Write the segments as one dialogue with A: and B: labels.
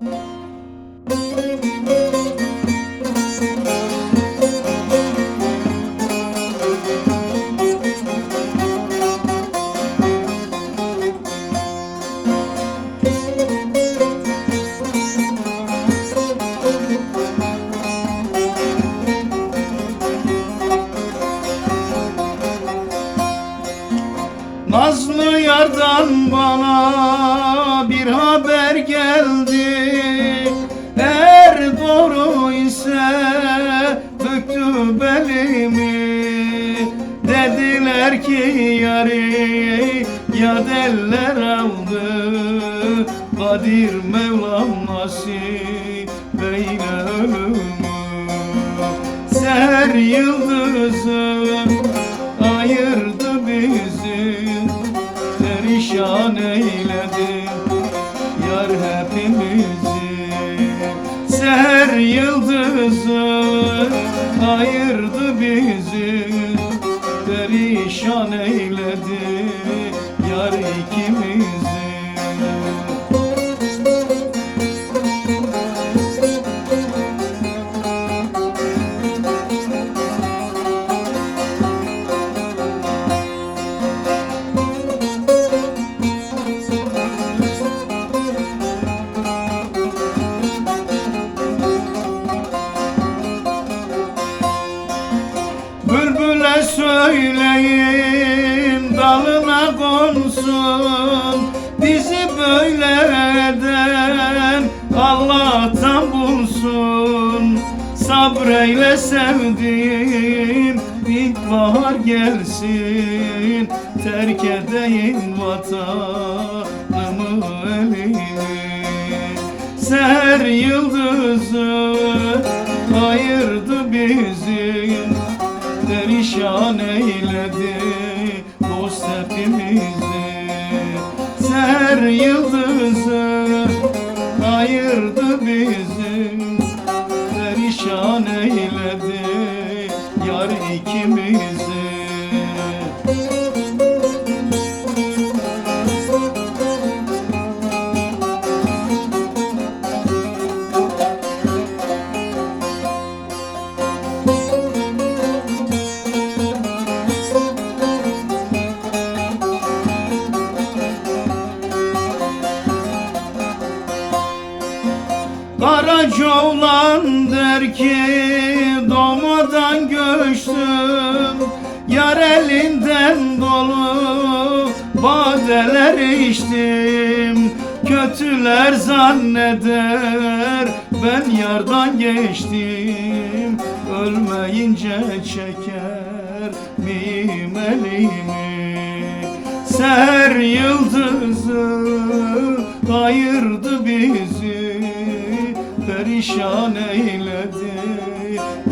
A: Nazlı yardan bana bir haber geldi ise büktü belimi. Dediler ki yari ya eller aldı. Kadir Mevlam nasip eyle ölümü. Seher yıldızı ayırdı bizi Perişan eyledi yar hepimizi. Seher yıldızı ayırdı bizi Perişan eyledi. Yar ikimizi Bülbüle söyleyin dalına konsun. Bizi böyleden Allah'tan bulsun. Sabreyle sevdiğim ilkbahar gelsin. Terk edeyim vatanımı elimi. Seher yıldızı bizi Perişan eyledi yar ikimizi Karaca oğlan der ki doğmadan göçtüm Yar elinden dolu badeler içtim Kötüler zanneder ben yardan geçtim. Ölmeyince çeker miyim elimi? Ser yıldızı ayırdı bizi perişan eyledi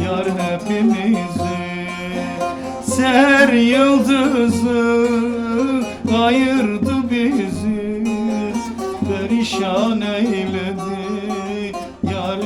A: Yar hepimizi. Ser yıldızı ayırdı bizi. Perişan eyledi Yar